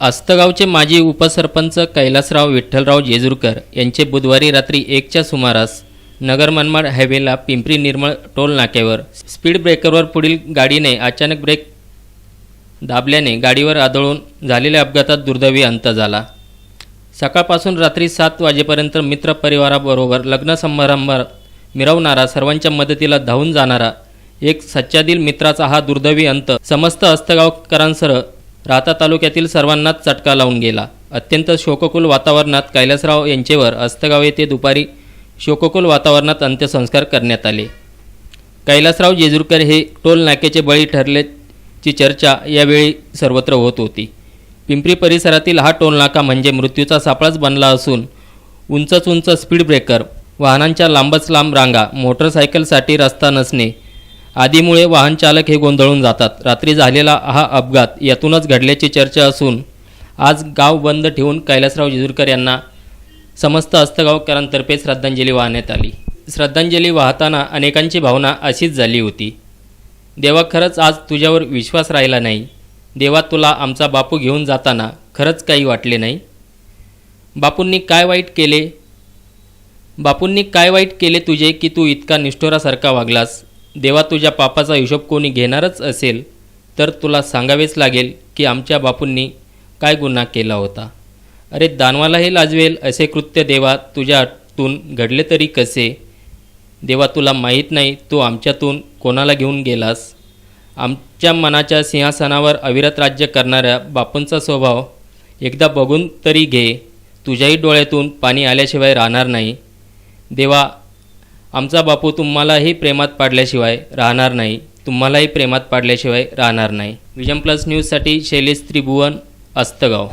आस्तगावचे माजी उपसरपंच कैलासराव विठ्ठलराव जेजुरकर यांचे बुधवारी रात्री एकच्या सुमारास नगर मनमाड हायवेला पिंपरी निर्मळ टोल नाक्यावर स्पीड ब्रेकरवर पुढील गाडीने अचानक ब्रेक दाबल्याने गाडीवर आदळून झालेल्या अपघातात दुर्दैवी अंत झाला. सकाळपासून रात्री सात वाजेपर्यंत मित्रपरिवाराबरोबर लग्न समारंभात मिरवणारा सर्वांच्या मदतीला धावून जाणारा एक सच्चादिल मित्राचा हा दुर्दैवी अंत. समस्त अस्तगावकरांसह राहता तालुक्यातील सर्वांनाच चटका लावून गेला. अत्यंत शोककुल वातावरणात कैलासराव यांचेवर अस्तगाव येथे दुपारी शोककुल वातावरणात अंत्यसंस्कार करण्यात आले. कैलासराव जेजुरकर हे टोल नाक्याचे बळी ठरल्याची चर्चा यावेळी सर्वत्र होत होती. पिंपरी परिसरातील हा टोल नाका म्हणजे मृत्यूचा सापळाच बनला असून उंचच उंच स्पीड ब्रेकर वाहनांच्या लांबच लांब रांगा मोटरसायकलसाठी रस्ता नसणे आदीमुळे वाहनचालक हे गोंधळून जातात. रात्री झालेला हा अपघात यातूनच घडल्याची चर्चा असून आज गाव बंद ठेवून कैलासराव जेजुरकर यांना समस्त अस्तगावकरांतर्फे श्रद्धांजली वाहण्यात आली. श्रद्धांजली वाहताना अनेकांची भावना अशीच झाली होती. देवा खरंच आज तुझ्यावर विश्वास राहिला नाही. देवा तुला आमचा बापू घेऊन जाताना खरंच काही वाटले नाही? बापूंनी काय वाईट केले? बापूंनी काय वाईट केले तुझे की तू इतका निष्ठोरासारखा वागलास? देवा तुझ्या पापाचा हिशोब कोणी घेणारच असेल तर तुला सांगावेच लागेल की आमच्या बापूंनी काय गुन्हा केला होता. अरे दानवालाही लाजवेल असे कृत्य देवा तुझ्यातून घडले तरी कसे? देवा तुला माहीत नाही तू आमच्यातून कोणाला घेऊन गेलास? आमच्या मनाच्या सिंहासनावर अविरत राज्य करणाऱ्या बापूंचा स्वभाव एकदा बघून तरी घे. तुझ्याही डोळ्यातून पाणी आल्याशिवाय राहणार नाही. देवा आमचा बापू तुम्हालाही प्रेमात पाडल्याशिवाय राहणार नाही. तुम्हालाही प्रेमात पाडल्याशिवाय राहणार नाही. विजन प्लस न्यूजसाठी शैलेश त्रिभुवन अस्तगाव.